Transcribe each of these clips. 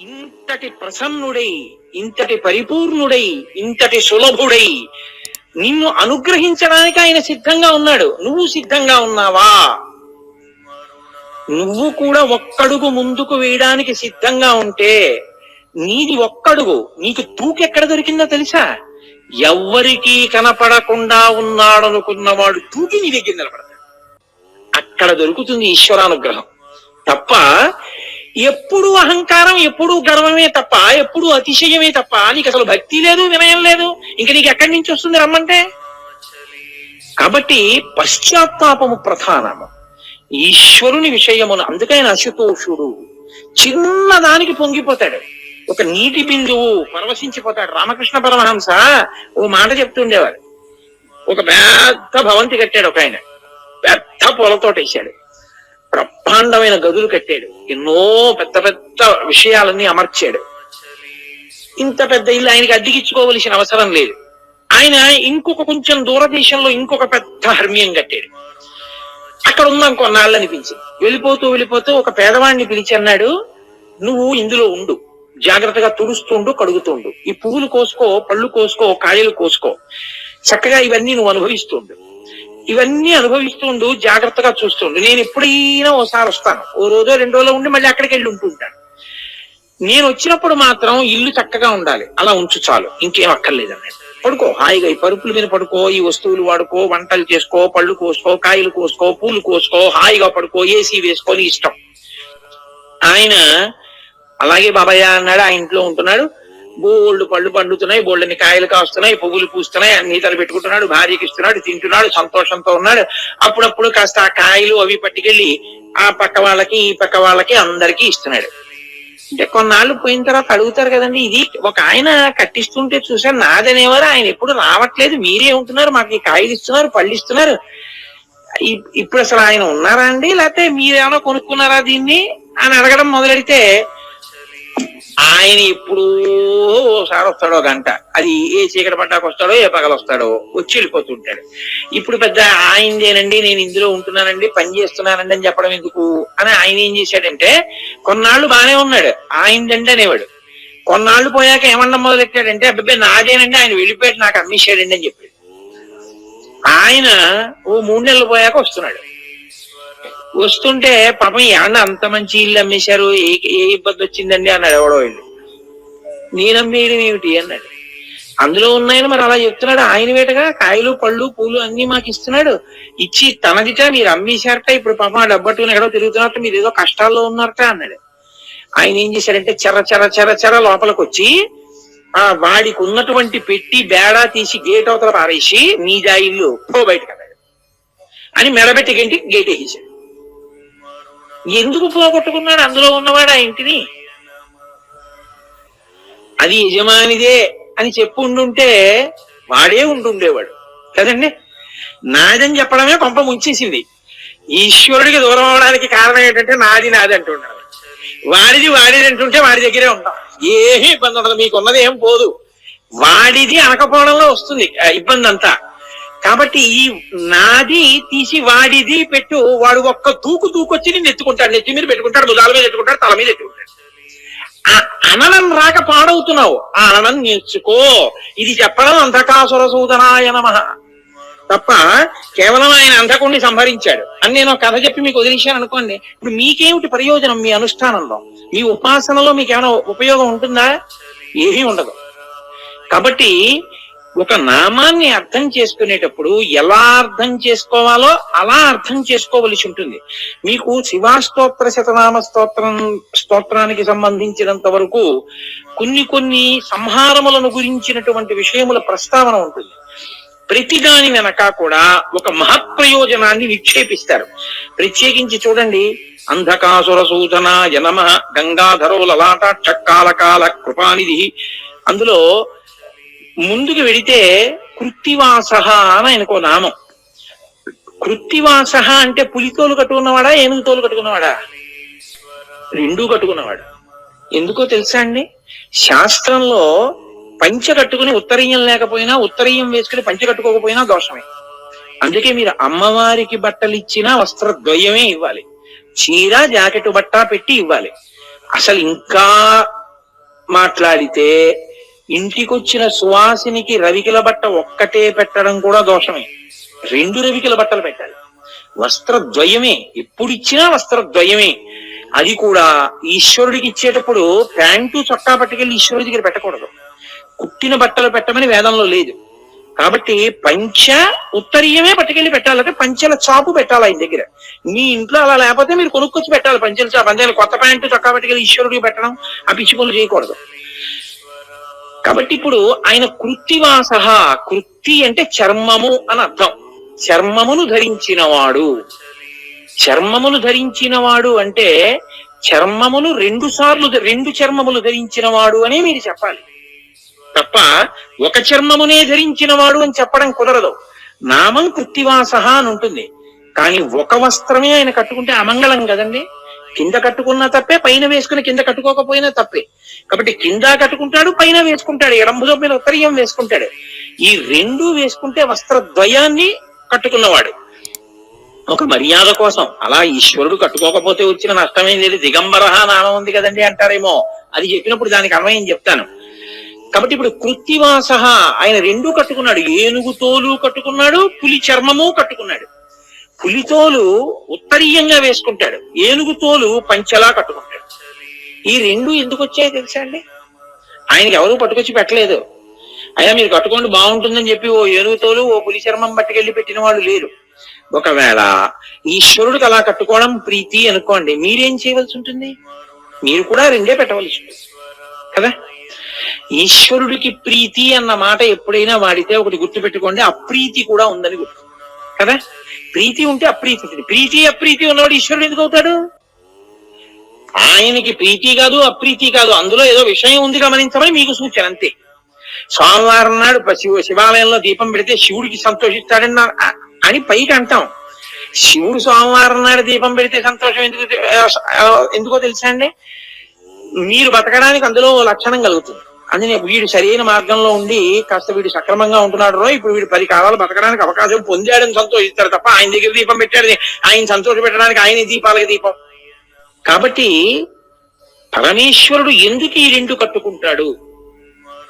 ఇంతటి ప్రసన్నుడై ఇంతటి పరిపూర్ణుడై ఇంతటి సులభుడై నిన్ను అనుగ్రహించడానికి ఆయన సిద్ధంగా ఉన్నాడు. నువ్వు సిద్ధంగా ఉన్నావా? నువ్వు కూడా ఒక్కడుగు ముందుకు వేయడానికి సిద్ధంగా ఉంటే నీది ఒక్కడుగు. నీకు తూకెక్కడ దొరికిందో తెలుసా? ఎవ్వరికీ కనపడకుండా ఉన్నాడనుకున్నవాడు తూకి నీ దగ్గర నిలబడతాడు. అక్కడ దొరుకుతుంది ఈశ్వరానుగ్రహం. తప్ప ఎప్పుడు అహంకారం ఎప్పుడు గర్వమే తప్ప ఎప్పుడు అతిశయమే తప్ప నీకు అసలు భక్తి లేదు వినయం లేదు. ఇంక నీకు ఎక్కడి నుంచి వస్తుంది రమ్మంటే? కాబట్టి పశ్చాత్తాపము ప్రధానము. ఈశ్వరుని విషయమును అందుకైన అశుతోషుడు చిన్నదానికి పొంగిపోతాడు. ఒక నీటి బిందువు పరవశించిపోతాడు. రామకృష్ణ పరమహంస ఓ మాట చెప్తుండేవారు ఒక పెద్ద భవంతి కట్టాడు ఒక ఆయన. పెద్ద పొలతోట వేసాడు బ్రహ్మాండమైన గదులు కట్టాడు. ఎన్నో పెద్ద పెద్ద విషయాలన్నీ అమర్చాడు. ఇంత పెద్ద ఇల్లు ఆయనకి అద్దెకిచ్చుకోవలసిన అవసరం లేదు. ఆయన ఇంకొక కొంచెం దూరదేశంలో ఇంకొక పెద్ద హర్మ్యం కట్టాడు. అక్కడ ఉందాం కొన్నాళ్ళు అనిపించింది. వెళ్ళిపోతూ వెళ్ళిపోతూ ఒక పేదవాడిని పిలిచి అన్నాడు నువ్వు ఇందులో ఉండు. జాగ్రత్తగా తుడుస్తుండు కడుగుతుండు ఈ పువ్వులు కోసుకో పళ్ళు కోసుకో కాయలు కోసుకో. చక్కగా ఇవన్నీ నువ్వు అనుభవిస్తుండు ఇవన్నీ అనుభవిస్తుండు జాగ్రత్తగా చూస్తుండు నేను ఎప్పుడైనా ఓసారి వస్తాను. ఓ రోజో రెండు రోజులు ఉండి మళ్ళీ అక్కడికి వెళ్ళి ఉంటుంటాను నేను వచ్చినప్పుడు మాత్రం ఇల్లు చక్కగా ఉండాలి. అలా ఉంచు చాలు. ఇంకేం అక్కర్లేదు అన్నాడు పడుకో. హాయిగా ఈ పరుపుల మీద పడుకో ఈ వస్తువులు వాడుకో వంటలు చేసుకో పళ్ళు కోసుకో కాయలు కోసుకో పూలు కోసుకో హాయిగా పడుకో ఏసీ వేసుకొని ఇష్టం. ఆయన అలాగే బాబాయ్ అన్నాడు ఆ ఇంట్లో ఉంటున్నాడు. బోల్డ్ పళ్ళు పండుతున్నాయి బోల్డ్ని కాయలు కాస్తున్నాయి పువ్వులు పూస్తున్నాయి అన్ని తల పెట్టుకుంటున్నాడు భార్యకి ఇస్తున్నాడు తింటున్నాడు సంతోషంతో ఉన్నాడు. అప్పుడప్పుడు కాస్త ఆ కాయలు అవి పట్టుకెళ్ళి ఆ పక్క వాళ్ళకి ఈ పక్క వాళ్ళకి అందరికీ ఇస్తున్నాడు. అంటే కొన్నాళ్ళు పోయిన తర్వాత అడుగుతారు కదండి ఇది ఒక ఆయన కట్టిస్తుంటే చూసాను నాదనేవారు ఆయన ఎప్పుడు రావట్లేదు మీరే ఉంటున్నారు మాకు ఈ కాయలు ఇస్తున్నారు పళ్ళు ఇస్తున్నారు. ఇప్పుడు అసలు ఆయన ఉన్నారా అండి? లేకపోతే మీరేమైనా కొనుక్కున్నారా దీన్ని? అని అడగడం మొదలెడితే ఆయన ఎప్పుడూ ఒకసారి వస్తాడో గంట. అది ఏ చీకటి పడ్డాక వస్తాడో ఏ పగలు వస్తాడో వచ్చి వెళ్ళిపోతుంటాడు. ఇప్పుడు పెద్ద ఆయనదేనండి నేను ఇందులో ఉంటున్నానండి పని చేస్తున్నానండి అని చెప్పడం ఎందుకు? అని ఆయన ఏం చేశాడంటే కొన్నాళ్ళు బాగానే ఉన్నాడు. ఆయనదండి అనేవాడు. కొన్నాళ్ళు పోయాక ఏమన్నా మొదలెట్టాడంటే అబ్బాయి నాదేనండి ఆయన వెళ్ళిపోయాడు నాకు అమ్మేశాడండి అని చెప్పాడు. ఆయన ఓ మూడు నెలలు పోయాక వస్తున్నాడు. వస్తుంటే పాపం ఏమన్నా అంత మంచి ఇల్లు అమ్మేశారు ఏ ఏ ఇబ్బంది వచ్చిందండి అన్నాడు ఎవడో ఇల్లు నేను అమ్మేయడం ఏమిటి అన్నాడు. అందులో ఉన్నాయని మరి అలా చెప్తున్నాడు. ఆయన వేటగా కాయలు పళ్ళు పూలు అన్ని మాకు ఇస్తున్నాడు. ఇచ్చి తనదిట మీరు అమ్మేశారట ఇప్పుడు పాపం ఆ డబ్బట్టుకుని ఎక్కడో తిరుగుతున్నట్టు మీరు ఏదో కష్టాల్లో ఉన్నారట అన్నాడు. ఆయన ఏం చేశాడంటే చెర చెర చెర చెర లోపలికి వచ్చి ఆ వాడికి ఉన్నటువంటి పెట్టి బేడా తీసి గేట్ అవతల పారేసి నీదా ఇల్లు పో బయటకు అన్నాడు. అని మెడబెట్టి గేట్ వేసేసాడు ఎందుకు పోగొట్టుకున్నాడు? అందులో ఉన్నవాడు ఆ ఇంటిని? అది యజమానిదే అని చెప్పు ఉండుంటే వాడే ఉండుండేవాడు. కదండి? నాదని చెప్పడమే కొంప ముంచేసింది. ఈశ్వరుడికి దూరం అవడానికి కారణం ఏంటంటే నాది నాది అంటున్నాడు వాడిది వాడిది అంటుంటే వాడి దగ్గరే ఉంటాం. ఏమీ ఇబ్బంది ఉండదు. మీకున్నది ఏం పోదు. వాడిది అనకపోవడంలో వస్తుంది. ఇబ్బంది అంతా కాబట్టి ఈ నాది తీసి వాడిది పెట్టు వాడు ఒక్క తూకు దూకొచ్చి నేను ఎత్తుకుంటాడు నెత్తి మీద పెట్టుకుంటాడు భుజాల మీద ఎత్తుకుంటాడు తల మీద ఎత్తుకుంటాడు. ఆ అననం రాక పాడవుతున్నావు ఆ అననం నేర్చుకో. ఇది చెప్పడం అంధకాసుర సూదనాయ నమ. తప్ప కేవలం ఆయన అంధకుణ్ణి సంహరించాడు. అని నేను ఒక కథ చెప్పి మీకు వదిలేశాను అనుకోండి ఇప్పుడు మీకేమిటి ప్రయోజనం మీ అనుష్ఠానంలో? మీ ఉపాసనలో మీకు ఏమైనా ఉపయోగం ఉంటుందా? ఏమీ ఉండదు. కాబట్టి ఒక నామాన్ని అర్థం చేసుకునేటప్పుడు ఎలా అర్థం చేసుకోవాలో అలా అర్థం చేసుకోవలసి ఉంటుంది. మీకు శివాస్తోత్ర శతనామ స్తోత్రం స్తోత్రానికి సంబంధించినంత వరకు కొన్ని కొన్ని సంహారములను గురించినటువంటి విషయముల ప్రస్తావన ఉంటుంది. ప్రతి దాని వెనక కూడా ఒక మహత్ప్రయోజనాన్ని నిక్షేపిస్తారు. ప్రత్యేకించి చూడండి. అంధకాసుర సూచన జనమ గంగాధరో లలాట చక్కాలకాల కృపానిధి. అందులో ముందుకు వెడితే కృత్తివాస అని ఆయనకు నామం. కృత్తివాస అంటే పులితోలు కట్టుకున్నవాడా ఏనుగు తోలు కట్టుకున్నవాడా? రెండూ కట్టుకున్నవాడు. ఎందుకో తెలుసా అండి? శాస్త్రంలో పంచ కట్టుకుని ఉత్తరీయం లేకపోయినా ఉత్తరీయం వేసుకుని పంచ కట్టుకోకపోయినా దోషమే. అందుకే మీరు అమ్మవారికి బట్టలు ఇచ్చినా వస్త్రద్వయమే ఇవ్వాలి. చీర జాకెట్ బట్ట పెట్టి ఇవ్వాలి. అసలు ఇంకా మాట్లాడితే ఇంటికొచ్చిన సువాసినికి రవికిల బట్ట ఒక్కటే పెట్టడం కూడా దోషమే. రెండు రవికిల బట్టలు పెట్టాలి. వస్త్రద్వయమే. ఎప్పుడు ఇచ్చినా వస్త్రద్వయమే. అది కూడా ఈశ్వరుడికి ఇచ్చేటప్పుడు ప్యాంటు చొక్కా పట్టుకెళ్ళి ఈశ్వరుడి దగ్గర పెట్టకూడదు. కుట్టిన బట్టలు పెట్టమని వేదంలో లేదు. కాబట్టి పంచ ఉత్తరీయమే పట్టుకెళ్ళి పెట్టాలంటే పంచెల చాపు పెట్టాలి ఆయన దగ్గర. మీ ఇంట్లో అలా లేకపోతే మీరు కొనుక్కొచ్చి పెట్టాలి. పంచెల చాపు. అంతే కొత్త ప్యాంటు చొక్కా పట్టుకెళ్ళి ఈశ్వరుడికి పెట్టడం ఆ పిచ్చి పనులు చేయకూడదు. కాబట్టి ఇప్పుడు ఆయన కృత్తివాస కృత్తి అంటే చర్మము అని అర్థం. చర్మమును ధరించినవాడు. చర్మమును ధరించినవాడు అంటే చర్మమును రెండు సార్లు రెండు చర్మములు ధరించినవాడు అనే మీరు చెప్పాలి. తప్ప ఒక చర్మమునే ధరించినవాడు అని చెప్పడం కుదరదు. నామం కృత్తివాస అని ఉంటుంది. కానీ ఒక వస్త్రమే ఆయన కట్టుకుంటే అమంగళం కదండి. కింద కట్టుకున్నా తప్పే పైన వేసుకుని కింద కట్టుకోకపోయినా తప్పే. కాబట్టి కింద కట్టుకుంటాడు పైన వేసుకుంటాడు. ఎడంబులో మీద ఉత్తరీయం వేసుకుంటాడు. ఈ రెండు వేసుకుంటే వస్త్రద్వయాన్ని కట్టుకున్నవాడు. ఒక మర్యాద కోసం. అలా ఈశ్వరుడు కట్టుకోకపోతే వచ్చిన నష్టమేం లేదు. దిగంబరహ నామం ఉంది కదండి అంటారేమో. అది చెప్పినప్పుడు దానికి అన్వయం చెప్తాను. కాబట్టి ఇప్పుడు కృత్తివాస ఆయన రెండు కట్టుకున్నాడు. ఏనుగు తోలు కట్టుకున్నాడు పులి చర్మము కట్టుకున్నాడు. పులి తోలు ఉత్తరీయంగా వేసుకుంటాడు. ఏనుగు తోలు పంచలా కట్టుకుంటాడు. ఈ రెండు ఎందుకు వచ్చాయో తెలుసా అండి? ఆయనకి ఎవరు పట్టుకొచ్చి పెట్టలేదు. అయినా మీరు కట్టుకోండి బాగుంటుందని చెప్పి ఓ ఏనుగుతోలు ఓ పులి చర్మం పట్టుకెళ్ళి పెట్టిన వాళ్ళు లేరు. ఒకవేళ ఈశ్వరుడికి అలా కట్టుకోవడం ప్రీతి అనుకోండి మీరేం చేయవలసి ఉంటుంది? మీరు కూడా రెండే పెట్టవలసి ఉంటుంది. కదా? ఈశ్వరుడికి ప్రీతి అన్న మాట ఎప్పుడైనా వాడితే ఒకటి గుర్తు పెట్టుకోండి అప్రీతి కూడా ఉందని గుర్తు. కదా? ప్రీతి ఉంటే అప్రీతి ఉంటుంది. ప్రీతి అప్రీతి ఉన్నవాడు ఈశ్వరుడు ఎందుకు అవుతాడు? ఆయనకి ప్రీతి కాదు అప్రీతి కాదు. అందులో ఏదో విషయం ఉంది గమనించమని మీకు సూచన అంతే. సోమవారం నాడు శివ శివాలయంలో దీపం పెడితే శివుడికి సంతోషిస్తాడని అని పైకి అంటాం. శివుడు సోమవారం నాడు దీపం పెడితే సంతోషం ఎందుకు ఎందుకో తెలుసా అండి? మీరు బతకడానికి అందులో లక్షణం కలుగుతుంది. అందుకే వీడు సరైన మార్గంలో ఉండి కాస్త వీడు సక్రమంగా ఉంటున్నాడు రో ఇప్పుడు వీడు పది కాలాలు బతకడానికి అవకాశం పొందాడని సంతోషిస్తారు తప్ప ఆయన దగ్గర దీపం పెట్టాడు ఆయన సంతోష పెట్టడానికి ఆయన దీపాలకి దీపం కాబట్టి పరమేశ్వరుడు ఎందుకు ఈ రెండు కట్టుకుంటాడు?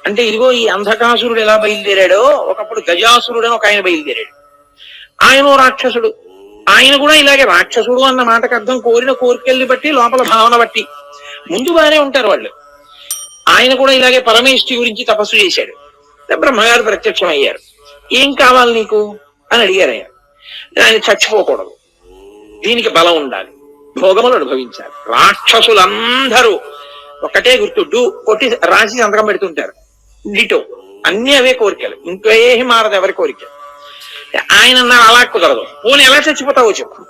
అంటే ఇదిగో ఈ అంధకాసురుడు ఎలా బయలుదేరాడో ఒకప్పుడు గజాసురుడు అని ఒక ఆయన బయలుదేరాడు. ఆయన ఓ రాక్షసుడు. ఆయన కూడా ఇలాగే రాక్షసుడు అన్న మాటకు అర్థం కోరిన కోరికల్ని బట్టి లోపల భావన బట్టి ముందు బాగానే ఉంటారు వాళ్ళు. ఆయన కూడా ఇలాగే పరమేష్ఠి గురించి తపస్సు చేశాడు. బ్రహ్మగారు ప్రత్యక్షం అయ్యారు ఏం కావాలి నీకు? అని అడిగారు ఆయన ఆయన చచ్చిపోకూడదు. దీనికి బలం ఉండాలి. భోగములు అనుభవించారు. రాక్షసులందరూ ఒకటే గుర్తుడు కొట్టి రాసి సంతకం పెడుతుంటారు. డిటో అన్ని అవే కోరికలు ఇంకో ఏమి మారదు ఎవరి కోరిక ఆయన అన్నారు అలా కుదరదు. పోనీ ఎలా చచ్చిపోతావో చెప్పు.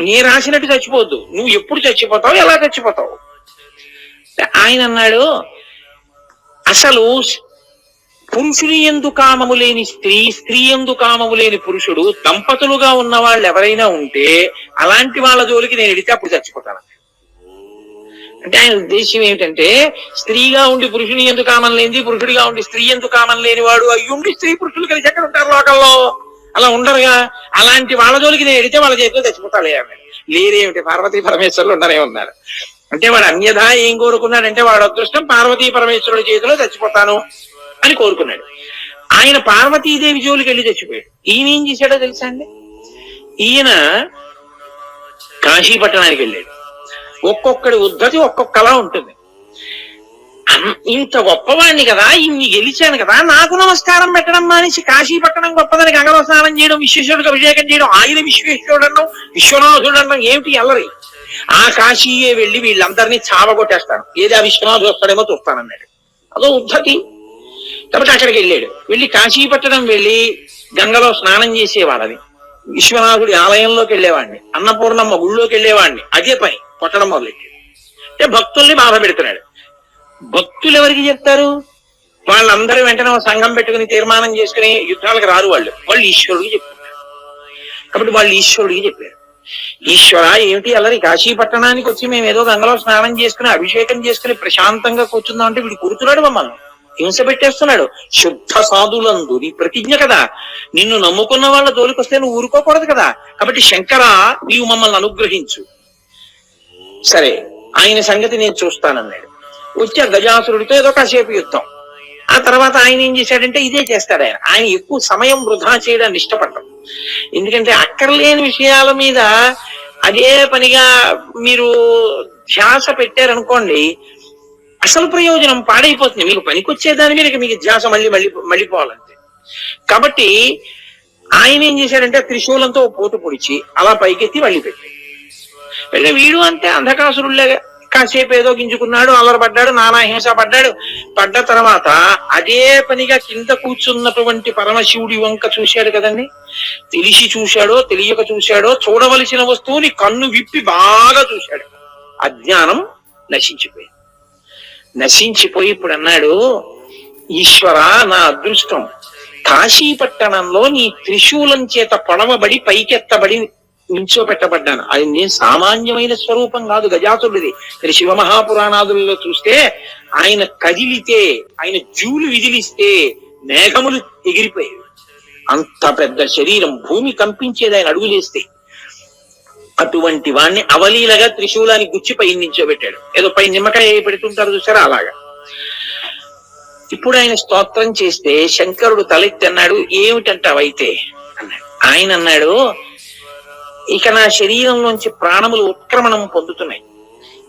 నీ రాసినట్టు చచ్చిపోవద్దు నువ్వు ఎప్పుడు చచ్చిపోతావు ఎలా చచ్చిపోతావు? ఆయన అన్నాడు అసలు పురుషుని ఎందు కామము లేని స్త్రీ స్త్రీ ఎందు కామము లేని పురుషుడు దంపతులుగా ఉన్న వాళ్ళు ఎవరైనా ఉంటే అలాంటి వాళ్ళ జోలికి నేను ఎడితే అప్పుడు చచ్చిపోతాను. అంటే ఆయన ఉద్దేశం ఏమిటంటే స్త్రీగా ఉండి పురుషుని ఎందుకు కామం లేనిది పురుషుడిగా ఉండి స్త్రీ ఎందుకు కామం లేని వాడు అయ్యుండి స్త్రీ పురుషులు కలిసి ఎక్కడ ఉంటారు లోకల్లో అలా ఉండరుగా. అలాంటి వాళ్ళ జోలికి నేను ఎడితే వాళ్ళ చేతిలో చచ్చిపోతాడు లేరేమిటి పార్వతీ పరమేశ్వరులు ఉండనే ఉన్నారు. అంటే వాడు అన్యథా ఏం కోరుకున్నాడంటే వాడు అదృష్టం పార్వతీ పరమేశ్వరుడి చేతిలో చచ్చిపోతాను. అని కోరుకున్నాడు. ఆయన పార్వతీదేవి జోలికి వెళ్ళి చచ్చిపోయాడు ఈయన ఏం చేశాడో తెలుసా అండి? ఈయన కాశీపట్టణానికి వెళ్ళాడు. ఒక్కొక్కడి ఉద్ధతి ఒక్కొక్కలా ఉంటుంది. ఇంత గొప్పవాడిని కదా ఇన్ని గెలిచాను కదా నాకు నమస్కారం పెట్టడం మానేసి కాశీ పట్టణం గొప్పదని గంగలో స్నానం చేయడం విశ్వేశ్వరుడికి అభిషేకం చేయడం ఆయన విశ్వేశ్వరుడు అన్నం విశ్వనాథుడు అన్నం ఏమిటి అల్లరి ఆ కాశీయే వెళ్ళి వీళ్ళందరినీ చావగొట్టేస్తాను. ఏది ఆ విశ్వనాథుడు వస్తాడేమో చూస్తానన్నాడు. అదో ఉద్ధతి. కాబట్టి అక్కడికి వెళ్ళాడు. వెళ్ళి కాశీపట్టణం వెళ్ళి గంగలో స్నానం చేసేవాడని విశ్వనాథుడి ఆలయంలోకి వెళ్ళేవాడిని. అన్నపూర్ణమ్మ గుళ్ళోకి వెళ్ళేవాడిని. అదే పని కొట్టడం మొదలెట్టాడు అంటే భక్తుల్ని బాధ పెడుతున్నాడు. భక్తులు ఎవరికి చెప్తారు? వాళ్ళందరూ వెంటనే సంఘం పెట్టుకుని తీర్మానం చేసుకుని యుద్ధాలకు రారు వాళ్ళు. వాళ్ళు ఈశ్వరుడికి చెప్తున్నారు కాబట్టి వాళ్ళు ఈశ్వరుడికి చెప్పారు. ఈశ్వర ఏమిటి అల్లరి? కాశీ పట్టణానికి వచ్చి మేము ఏదో గంగలో స్నానం చేసుకుని అభిషేకం చేసుకుని ప్రశాంతంగా కూర్చుందాం అంటే వీడు కూర్చున్నాడు మమ్మల్ని. హింస పెట్టేస్తున్నాడు. శుద్ధ సాధులందు నీ ప్రతిజ్ఞ కదా. నిన్ను నమ్ముకున్న వాళ్ళ జోలికొస్తే నువ్వు ఊరుకోకూడదు కదా. కాబట్టి శంకర నీవు మమ్మల్ని అనుగ్రహించు. సరే ఆయన సంగతి నేను చూస్తానన్నాడు. వచ్చి ఆ గజాసురుడితో ఏదో కాసేపు యుద్ధం. ఆ తర్వాత ఆయన ఏం చేశాడంటే ఇదే చేస్తాడు ఆయన. ఆయన ఎక్కువ సమయం వృధా చేయడానికి ఇష్టపడ్డం. ఎందుకంటే అక్కర్లేని విషయాల మీద అదే పనిగా మీరు ధ్యాస పెట్టారనుకోండి అసలు ప్రయోజనం పాడైపోతుంది. మీకు పనికొచ్చే దాని మీద మీకు ధ్యాస మళ్ళీ మళ్ళీ మళ్ళీపోవాలంతే కాబట్టి ఆయన ఏం చేశాడంటే త్రిశూలంతో పోటు పొడిచి అలా పైకెత్తి మళ్ళీ పెట్టాడు వెళ్ళి వీడు అంతే అంధకాసురుళ్ళే కాసేపు ఏదో గింజుకున్నాడు అల్లరపడ్డాడు నానా హింస పడ్డాడు. పడ్డ తర్వాత అదే పనిగా కింద కూర్చున్నటువంటి పరమశివుడి వంక చూశాడు కదండి? తెలిసి చూశాడో తెలియక చూశాడో చూడవలసిన వస్తువుని కన్ను విప్పి బాగా చూశాడు. అజ్ఞానం నశించిపోయింది. నశించిపోయి ఇప్పుడు అన్నాడు ఈశ్వర నా అదృష్టం. కాశీ పట్టణంలో నీ త్రిశూలం చేత పొడవబడి పైకెత్తబడి నించోపెట్టబడ్డాను అది నేను సామాన్యమైన స్వరూపం కాదు గజాతుడిది మీరు శివమహాపురాణాదుల్లో చూస్తే ఆయన కదిలితే ఆయన జూలు విదిలిస్తే మేఘములు ఎగిరిపోయేవి. అంత పెద్ద శరీరం భూమి కంపించేది ఆయన అడుగులేస్తే. అటువంటి వాణ్ణి అవలీలగా త్రిశూలాన్ని గుచ్చి పై నించోబెట్టాడు. ఏదో పై నిమ్మకాయ పెడుతుంటారు చూసారా? అలాగా. ఇప్పుడు ఆయన స్తోత్రం చేస్తే శంకరుడు తలెత్తి అన్నాడు ఏమిటంటావైతే? అన్నాడు. ఆయన అన్నాడు ఇక నా శరీరంలోంచి ప్రాణములు ఉత్క్రమణం పొందుతున్నాయి.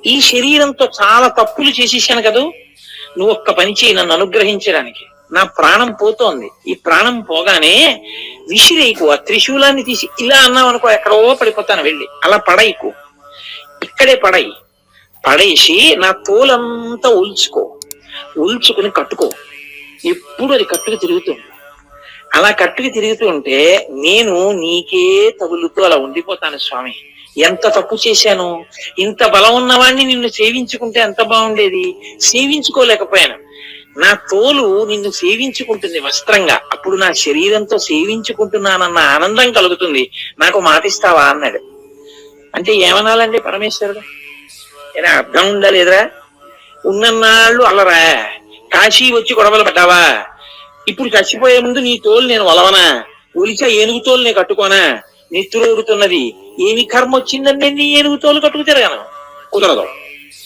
ఈ శరీరంతో చాలా తప్పులు చేసేసాను కదూ. నువ్వు ఒక్క పని చేయి నన్ను అనుగ్రహించడానికి. నా ప్రాణం పోతోంది. ఈ ప్రాణం పోగానే విసిరేయకు ఆ త్రిశూలాన్ని తీసి ఇలా అన్నావు అనుకో ఎక్కడో పడిపోతాను వెళ్ళి. అలా పడైకు ఇక్కడే పడై పడేసి నా తోలంతా ఉల్చుకో ఉల్చుకుని కట్టుకో. ఎప్పుడు అది కట్టుకు తిరుగుతుంది. అలా కట్టుకు తిరుగుతూ ఉంటే నేను నీకే తగులుతూ అలా ఉండిపోతాను స్వామి. ఎంత తప్పు చేశాను? ఇంత బలం ఉన్నవాడిని నిన్ను సేవించుకుంటే ఎంత బాగుండేది? సేవించుకోలేకపోయాను. నా తోలు నిన్ను సేవించుకుంటుంది వస్త్రంగా. అప్పుడు నా శరీరంతో సేవించుకుంటున్నానన్న ఆనందం కలుగుతుంది. నాకు మాటిస్తావా అన్నాడు. అంటే ఏమనాలండి పరమేశ్వరుడు? ఏనా అర్థం ఉండలేదురా ఉన్నన్నాళ్ళు అల్లరా. కాశీ వచ్చి గొడవలు పడ్డావా? ఇప్పుడు చచ్చిపోయే ముందు నీ తోలు నేను వలవనా? ఒలిచా ఏనుగు తోలు నేను కట్టుకోనా? నెత్తురోడుతున్నది ఏమి కర్మ వచ్చిందని నేను ఏనుగు తోలు కట్టుకు తిరగను. కుదరదు.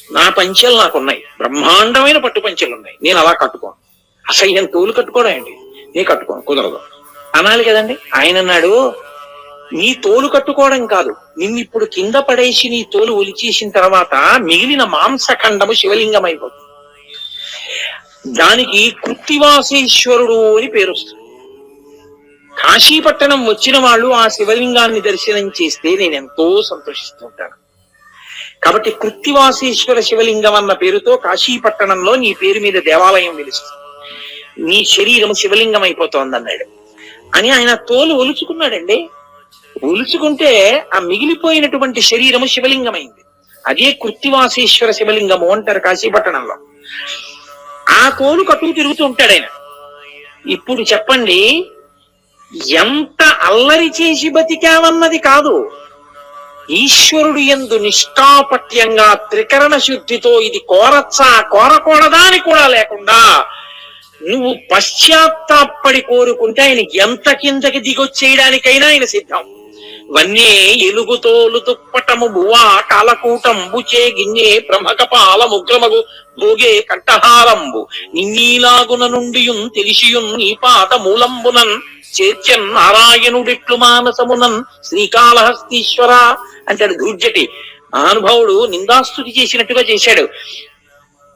నా పంచెలు నాకున్నాయి. బ్రహ్మాండమైన పట్టు పంచెలు ఉన్నాయి. నేను అలా కట్టుకోను. అసహ్యం తోలు కట్టుకోవడం ఏంటి? నేను కట్టుకోను కుదరదు. అనాలి కదండి? ఆయన అన్నాడు నీ తోలు కట్టుకోవడం కాదు. నిన్ను ఇప్పుడు కింద పడేసి నీ తోలు ఒలిచేసిన తర్వాత మిగిలిన మాంసఖండము శివలింగం అయిపోతుంది దానికి కృత్తివాసేశ్వరుడు అని పేరు వస్తుంది కాశీపట్టణం వచ్చిన వాళ్ళు ఆ శివలింగాన్ని దర్శనం చేస్తే నేను ఎంతో సంతోషిస్తుంటాను కాబట్టి కృత్తివాసీశ్వర శివలింగం అన్న పేరుతో కాశీపట్టణంలో నీ పేరు మీద దేవాలయం వెలుస్తుంది నీ శరీరం శివలింగం అయిపోతోంది అన్నాడు అని ఆయన తోలు ఒలుచుకున్నాడండి. ఒలుచుకుంటే ఆ మిగిలిపోయినటువంటి శరీరము శివలింగమైంది. అదే కృత్తివాసీశ్వర శివలింగము అంటారు కాశీపట్టణంలో. ఆ తోలు కట్టుకు తిరుగుతూ ఉంటాడు ఆయన. ఇప్పుడు చెప్పండి ఎంత అల్లరి చేసి బతికామన్నది కాదు. ఈశ్వరుడు ఎందు నిష్ఠాపట్యంగా త్రికరణ శుద్ధితో ఇది కోరచ్చా కోరకూడదా అని కూడా లేకుండా నువ్వు పశ్చాత్తాపడి కోరుకుంటే ఆయన ఎంత కిందకి దిగొచ్చేయడానికైనా ఆయన సిద్ధం. వన్నే ఎలుగుతోలు తుప్పటము బువా కాలకూటం బుచే గిన్నె బ్రహ్మకపాల ముగ్రమగు భోగే కంఠహారంబు. నిన్నీలాగున నుండియున్ తెలిసియున్ నీ పాద మూలంబునన్ చేర్చన్ నారాయణుడిట్లు మానసమునన్ శ్రీకాళహస్తీశ్వర అంటాడు దూర్జటి మహానుభావుడు నిందాస్తుతి చేసినట్టుగా చేశాడు.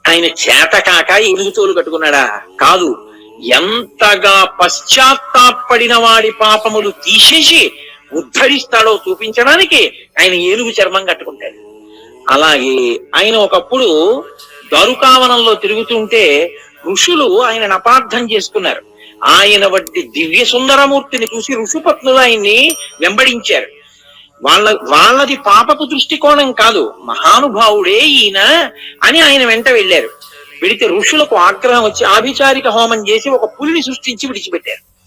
ఆయన చేతకాక ఎలుగుతోలు కట్టుకున్నాడా? కాదు. ఎంతగా పశ్చాత్తాపడిన వాడి పాపములు తీసేసి ఉద్ధరిస్తాడో చూపించడానికి ఆయన ఏనుగు చర్మం కట్టుకుంటాడు. అలాగే ఆయన ఒకప్పుడు దారుకావనంలో తిరుగుతుంటే ఋషులు ఆయన అపార్థం చేసుకున్నారు. ఆయన వంటి దివ్య సుందరమూర్తిని చూసి ఋషుపత్నులు ఆయన్ని వెంబడించారు. వాళ్ళ వాళ్ళది పాపపు దృష్టికోణం కాదు మహానుభావుడే ఈయన అని ఆయన వెంట వెళ్ళారు. విడితే ఋషులకు ఆగ్రహం వచ్చి ఆభిచారిక హోమం చేసి ఒక పులిని సృష్టించి విడిచిపెట్టారు.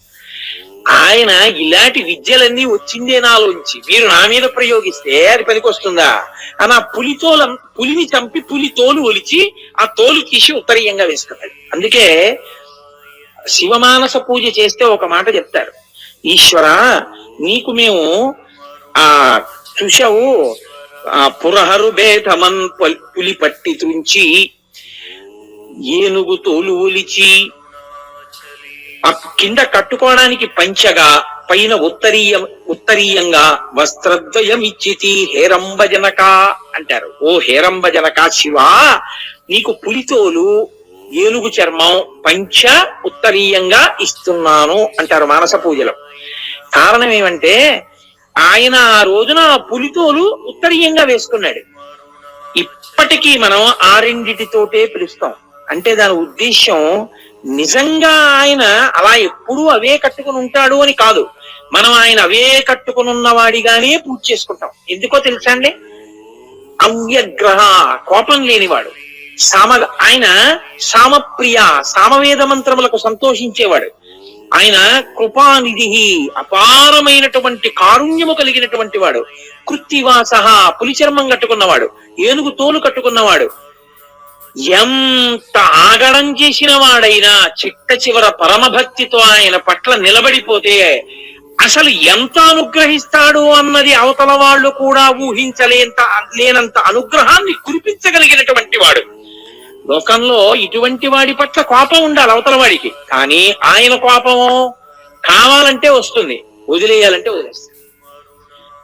ఆయన ఇలాంటి విద్యలన్నీ వచ్చిందే నాలోంచి. మీరు నా మీద ప్రయోగిస్తే అది పనికొస్తుందా? అని ఆ పులితోల పులిని చంపి పులి తోలు ఒలిచి ఆ తోలు తీసి ఉత్తరీయంగా వేసుకున్నాడు అందుకే శివమానస పూజ చేస్తే ఒక మాట చెప్తారు. ఈశ్వర నీకు మేము ఆ చుషవు ఆ పురహరు భేదమన్ పులి పట్టి తుంచి ఏనుగు తోలు ఒలిచి ఆ కింద కట్టుకోవడానికి పంచగా పైన ఉత్తరీయ ఉత్తరీయంగా వస్త్రద్వయం ఇచ్చితి హేరంబజనక అంటారు. ఓ హేరంబజనక శివ నీకు పులితోలు ఏనుగు చర్మం పంచ ఉత్తరీయంగా ఇస్తున్నాను అంటారు మానస పూజలో. కారణం ఏమంటే ఆయన ఆ రోజున ఆ పులితోలు ఉత్తరీయంగా వేసుకున్నాడు. ఇప్పటికీ మనం ఆ రెండిటితోటే పిలుస్తాం. అంటే దాని ఉద్దేశం నిజంగా ఆయన అలా ఎప్పుడూ అవే కట్టుకుని ఉంటాడు అని కాదు. మనం ఆయన అవే కట్టుకుని ఉన్నవాడిగానే పూజ చేసుకుంటాం. ఎందుకో తెలుసా అండి? అవ్యగ్రహ కోపం లేనివాడు. సామ ఆయన సామప్రియ సామవేద మంత్రములకు సంతోషించేవాడు. ఆయన కృపానిధి అపారమైనటువంటి కారుణ్యము కలిగినటువంటి వాడు. కృత్తివాస పులి చర్మం కట్టుకున్నవాడు ఏనుగు తోలు కట్టుకున్నవాడు. ఎంత ఆగడం చేసిన వాడైనా చిట్ట చివర పరమభక్తితో ఆయన పట్ల నిలబడిపోతే అసలు ఎంత అనుగ్రహిస్తాడు అన్నది అవతల వాళ్ళు కూడా ఊహించలేంత లేనంత అనుగ్రహాన్ని కురిపించగలిగినటువంటి వాడు. లోకంలో ఇటువంటి వాడి పట్ల కోపం ఉండాలి అవతల వాడికి. కానీ ఆయన కోపము కావాలంటే వస్తుంది. వదిలేయాలంటే వదిలేస్తుంది.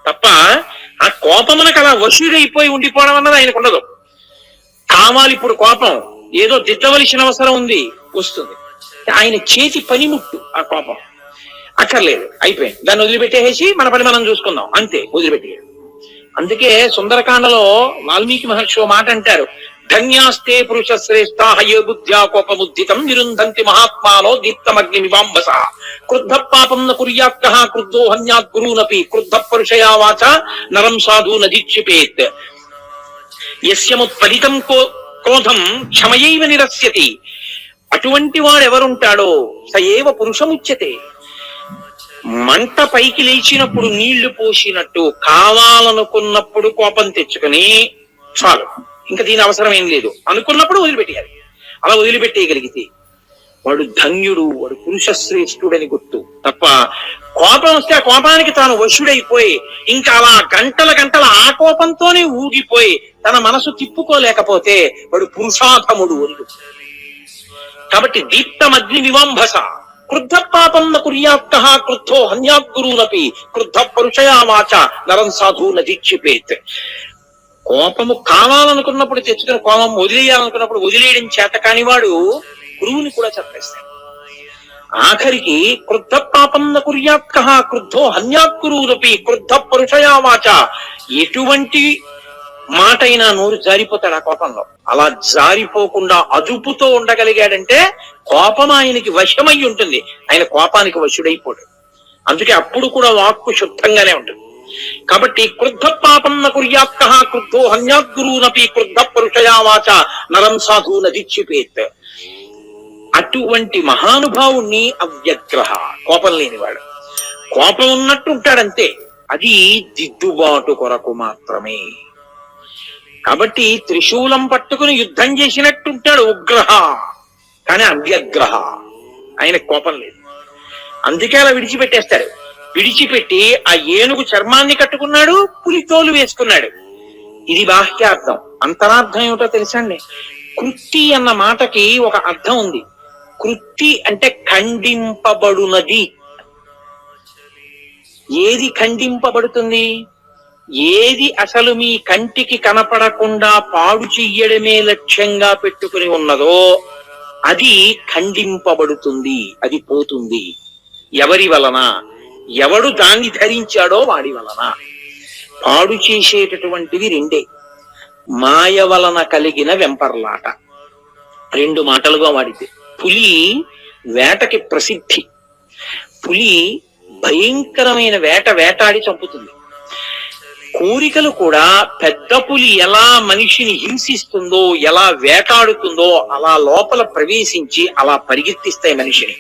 తప్ప ఆ కోపమునకు అలా వసూడైపోయి ఉండిపోవడం అన్నది ఆయనకు ఉండదు. కావాలి ఇప్పుడు కోపం. ఏదో దిద్దవలసిన అవసరం ఉంది వస్తుంది. ఆయన చేతి పనిముట్టు ఆ కోపం. అక్కర్లేదు అయిపోయింది. దాన్ని వదిలిపెట్టేసి మన పని మనం చూసుకుందాం. అంతే వదిలిపెట్టేయాడు అందుకే సుందరకాండలో వాల్మీకి మహర్షి మాట అంటారు. ధన్యాస్తే పురుష శ్రేష్ఠ హయో బుద్ధ్యా కోపముద్దితం నిరుంధంతి మహాత్మాలో దీప్తమగ్ని నివాంబస క్రుద్ధ పాపం న కుర్యాత్క క్రుద్ధో హన్యాత్ గురూనపి క్రుద్ధ పరుషయా వాచ నరం సాధు నదీక్షిపేత్ యస్యముత్పలితం కో క్రోధం క్షమయైవ నిరస్యతి. అటువంటి వాడెవరుంటాడో స ఏవ పురుషముచ్యతే. మంట పైకి లేచినప్పుడు నీళ్ళు పోసినట్టు కావాలనుకున్నప్పుడు కోపం తెచ్చుకుని చాలు. ఇంకా దీని అవసరం ఏం లేదు. అనుకున్నప్పుడు వదిలిపెట్టేయాలి. అలా వదిలిపెట్టేయగలిగితే వాడు ధన్యుడు వాడు పురుషశ్రేష్ఠుడని గుర్తు. తప్ప కోపం వస్తే ఆ కోపానికి తాను వశుడైపోయి ఇంకా అలా గంటల గంటల ఆ కోపంతోనే ఊగిపోయి తన మనసు తిప్పుకోలేకపోతే వాడు పురుషాధముడు అని కాబట్టి దీప్తమగ్ని వివంభస. క్రుద్ధ పాపం న కుర్యాత్త క్రుద్ధో హన్యాత్ గురువునపి క్రుద్ధ పరుషయా వాచ నరం సాధు నదీక్షిపేత్ కోపము కావాలనుకున్నప్పుడు తెచ్చుకుని కోపం వదిలేయాలనుకున్నప్పుడు వదిలేయడం చేత కానివాడు గురువుని కూడా చంపేస్తాడు. ఆఖరికి క్రుద్ధ పాపం న క్రుద్ధో హన్యాత్ క్రుద్ధ పరుషయా వాచ. ఎటువంటి మాట అయినా నోరు జారిపోతాడు ఆ కోపంలో. అలా జారిపోకుండా అదుపుతో ఉండగలిగాడంటే కోపం ఆయనకి వశమై ఉంటుంది. ఆయన కోపానికి వశుడైపోడు. అందుకే అప్పుడు కూడా వాక్కు శుద్ధంగానే ఉంటుంది. కాబట్టి క్రుద్ధ పాపం న కుర్యాత్క క్రుద్ధో హన్యాత్ గురువునపి క్రుద్ధ పరుషయా వాచ నరం సాధు నదిచ్చిపేత్ అటువంటి మహానుభావుణ్ణి అవ్యగ్రహ కోపం లేనివాడు కోపం ఉన్నట్టు ఉంటాడంతే అది దిద్దుబాటు కొరకు మాత్రమే। కాబట్టి త్రిశూలం పట్టుకుని యుద్ధం చేసినట్టుంటాడు ఉగ్రహ। కానీ అవ్యగ్రహ। ఆయన కోపం లేదు। అందుకే అలా విడిచిపెట్టేస్తాడు। విడిచిపెట్టి ఆ ఏనుగు చర్మాన్ని కట్టుకున్నాడు పులి తోలు వేసుకున్నాడు. ఇది బాహ్యార్థం. అంతరార్థం ఏమిటో తెలుసండి? కృత్తి అన్న మాటకి ఒక అర్థం ఉంది. కృత్తి అంటే ఖండింపబడునది. ఏది ఖండింపబడుతుంది? ఏది అసలు మీ కంటికి కనపడకుండా పాడు చెయ్యడమే లక్ష్యంగా పెట్టుకుని ఉన్నదో అది ఖండింపబడుతుంది అది పోతుంది. ఎవరి వలన? ఎవడు దాన్ని ధరించాడో వాడి వలన. పాడు చేసేటటువంటివి రెండే. మాయ వలన కలిగిన వెంపర్లాట. రెండు మాటలుగా వాడితే. పులి వేటకి ప్రసిద్ధి. పులి భయంకరమైన వేట వేటాడి చంపుతుంది. కోరికలు కూడా పెద్ద పులి ఎలా మనిషిని హింసిస్తుందో ఎలా వేటాడుతుందో అలా లోపల ప్రవేశించి అలా పరిగెత్తిస్తాయి మనిషిని.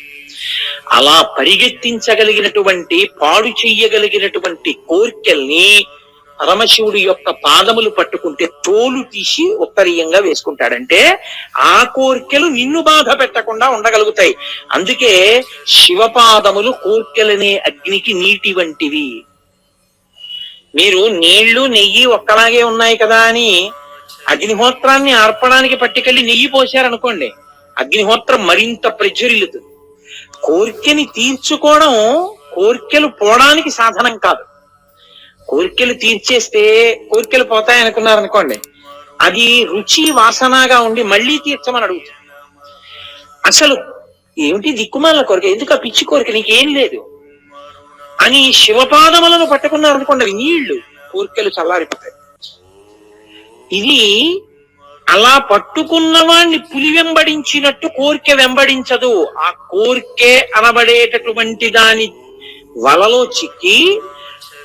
అలా పరిగెత్తించగలిగినటువంటి పాడు చెయ్యగలిగినటువంటి కోర్కెల్ని పరమశివుడి యొక్క పాదములు పట్టుకుంటే తోలు తీసి ఉత్తరీయంగా వేసుకుంటాడంటే ఆ కోర్కెలు నిన్ను బాధ పెట్టకుండా ఉండగలుగుతాయి. అందుకే శివపాదములు కోర్కెలనే అగ్నికి నీటి వంటివి. మీరు నీళ్ళు నెయ్యి ఒక్కలాగే ఉన్నాయి కదా అని అగ్నిహోత్రాన్ని ఆర్పడానికి పట్టుకెళ్ళి నెయ్యి పోశారనుకోండి అగ్నిహోత్రం మరింత ప్రజ్వరిల్లుతుంది. కోరికని తీర్చుకోవడం కోరికలు పోవడానికి సాధనం కాదు. కోరికలు తీర్చేస్తే కోరికలు పోతాయి అనుకున్నారనుకోండి అది రుచి వాసనగా ఉండి మళ్ళీ తీర్చమని అడుగుతుంది అసలు ఏమిటి దిక్కుమాల కోరిక? ఎందుకు ఆ పిచ్చి కోరిక? నీకేం లేదు. అని శివపాదములను పట్టుకున్నారు అనుకోండి అవి నీళ్ళు కోరికలు చల్లారిపోతాయి. ఇది అలా పట్టుకున్న వాణ్ణి పులి వెంబడించినట్టు కోరిక వెంబడించదు. ఆ కోరికే అనబడేటటువంటి దాని వలలో చిక్కి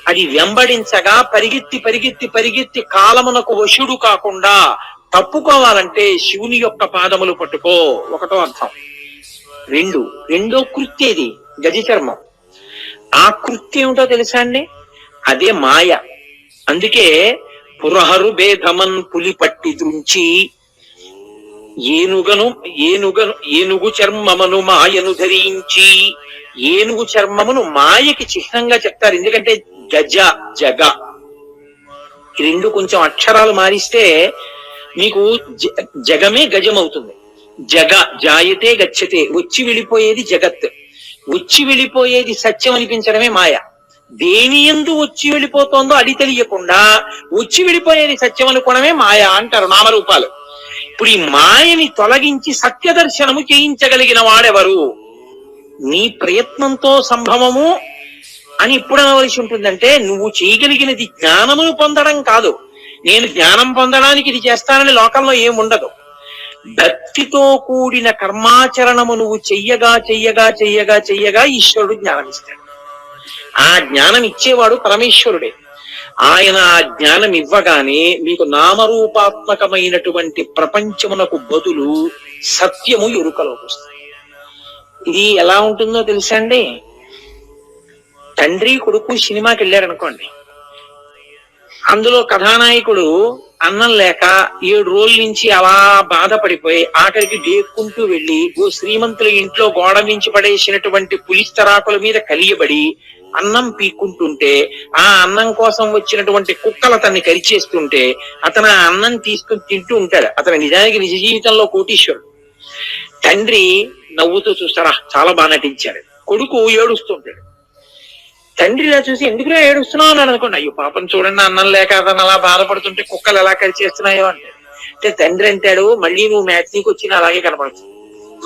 అది వెంబడించగా పరిగెత్తి పరిగెత్తి పరిగెత్తి కాలమునకు వశుడు కాకుండా తప్పుకోవాలంటే శివుని యొక్క పాదములు పట్టుకో. ఒకటో అర్థం. రెండు. రెండో కృత్యేది గజ చర్మం. ఆ కృత్యం ఏమిటో తెలుసా అండి? అదే మాయ. అందుకే పురహరు భేదమన్ పులి పట్టి దృంచి ఏనుగను ఏనుగను ఏనుగు చర్మమును మాయను ధరించి. ఏనుగు చర్మమును మాయకి చిహ్నంగా చెప్తారు. ఎందుకంటే గజ జగ. రెండు కొంచెం అక్షరాలు మారిస్తే మీకు జగమే గజం అవుతుంది జగ జాయతే గచ్చతే. వచ్చి వెళ్ళిపోయేది జగత్. వచ్చి వెళ్ళిపోయేది సత్యం అనిపించడమే మాయ. దేని ఎందు వచ్చి వెళ్ళిపోతోందో అది తెలియకుండా వచ్చి వెళ్ళిపోయేది సత్యం అనుకోవడమే మాయ అంటారు నామరూపాలు. ఇప్పుడు ఈ మాయని తొలగించి సత్య దర్శనము చేయించగలిగిన వాడెవరు? నీ ప్రయత్నంతో సంభవము అని ఎప్పుడు అనవలసి ఉంటుందంటే నువ్వు చేయగలిగినది జ్ఞానమును పొందడం కాదు. నేను జ్ఞానం పొందడానికి ఇది చేస్తానని లోకంలో ఏముండదు భక్తితో కూడిన కర్మాచరణము నువ్వు చెయ్యగా చెయ్యగా చెయ్యగా చెయ్యగా ఈశ్వరుడు జ్ఞానం ఇస్తాడు ఆ జ్ఞానం ఇచ్చేవాడు పరమేశ్వరుడే. ఆయన ఆ జ్ఞానం ఇవ్వగానే మీకు నామరూపాత్మకమైనటువంటి ప్రపంచమునకు బదులు సత్యము ఎరుకలోకి వస్తుంది. ఇది ఎలా ఉంటుందో తెలుసా అండి? తండ్రి కొడుకు సినిమాకి వెళ్ళారనుకోండి. అందులో కథానాయకుడు అన్నం లేక ఏడు రోజుల నుంచి అలా బాధపడిపోయి ఆఖరికి డేక్కుంటూ వెళ్ళి ఓ శ్రీమంతుల ఇంట్లో గోడ నుంచి పడేసినటువంటి పులిస్తరాకుల మీద కలియబడి అన్నం పీక్కుంటుంటే ఆ అన్నం కోసం వచ్చినటువంటి కుక్కలు అతన్ని కరిచేస్తుంటే అతను ఆ అన్నం తీసుకుని తింటూ ఉంటాడు. అతను నిజానికి నిజ జీవితంలో కోటీశ్వరుడు. తండ్రి నవ్వుతూ చూస్తారా చాలా బాగా నటించాడు. కొడుకు ఏడుస్తుంటాడు. తండ్రి ఇలా చూసి ఎందుకురా ఏడుస్తున్నావు? అని అనుకోండి అయ్యో పాపం చూడండి అన్నం లేక అతను అలా బాధపడుతుంటే కుక్కలు ఎలా కలిచేస్తున్నాయో అంటే. అంటే తండ్రి అంటాడు మళ్ళీ నువ్వు మ్యాచ్నీకి వచ్చినా అలాగే కనపడుతుంది.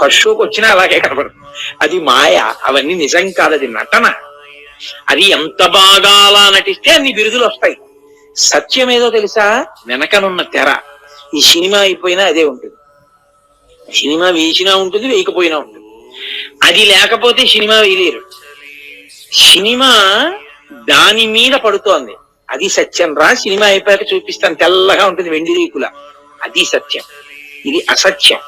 ఫస్ట్ షోకి వచ్చినా అలాగే కనపడుతుంది. అది మాయ అవన్నీ నిజం కాదు అది నటన. అది ఎంత బాగా అలా నటిస్తే అన్ని బిరుదులు వస్తాయి. సత్యం ఏదో తెలుసా? వెనకనున్న తెర. ఈ సినిమా అయిపోయినా అదే ఉంటుంది. సినిమా వేసినా ఉంటుంది వేయకపోయినా ఉంటుంది. అది లేకపోతే సినిమా వేయలేరు. సినిమా దాని మీద పడుతోంది. అది సత్యం రా సినిమా అయిపోయాక చూపిస్తాను. తెల్లగా ఉంటుంది వెండి రీకుల. అది సత్యం. ఇది అసత్యం.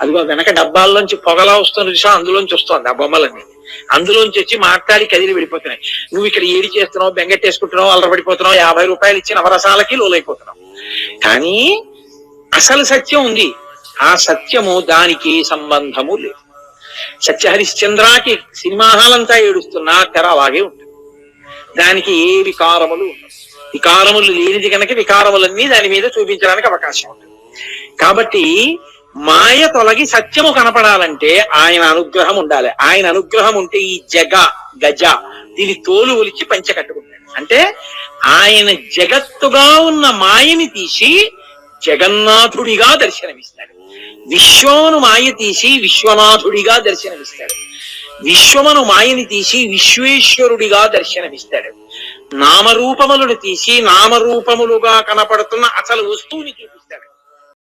అదిగో వెనక డబ్బాల్లోంచి పొగలా వస్తుంది చూసా అందులోంచి వస్తుంది ఆ బొమ్మలన్నీ. అందులోంచి వచ్చి మాట్లాడి కదిలి వెళ్ళిపోతున్నాయి. నువ్వు ఇక్కడ ఏడి చేస్తున్నావు బెంగట్టేసుకుంటున్నావు అల్లరపడిపోతున్నావు యాభై రూపాయలు ఇచ్చి నవరసాలకి లోలైపోతున్నావు కానీ అసలు సత్యం ఉంది. ఆ సత్యము దానికి సంబంధము లేదు. సత్యహరిశ్చంద్రాకి సినిమా హాల్ అంతా ఏడుస్తున్నా తెర అలాగే ఉంటుంది. దానికి ఏ వికారములు వికారములు లేనిది కనుక వికారములన్నీ దాని మీద చూపించడానికి అవకాశం ఉంటుంది. కాబట్టి మాయ తొలగి సత్యము కనపడాలంటే ఆయన అనుగ్రహం ఉండాలి. ఆయన అనుగ్రహం ఉంటే ఈ జగ గజ దీని తోలు ఒలిచి పంచ కట్టుకుంటాడు. అంటే ఆయన జగత్తుగా ఉన్న మాయని తీసి జగన్నాథుడిగా దర్శనమిస్తాడు. విశ్వమును మాయ తీసి విశ్వనాథుడిగా దర్శనమిస్తాడు. విశ్వమును మాయని తీసి విశ్వేశ్వరుడిగా దర్శనమిస్తాడు. నామరూపములను తీసి నామరూపములుగా కనపడుతున్న అసలు వస్తువుని చూపిస్తాడు.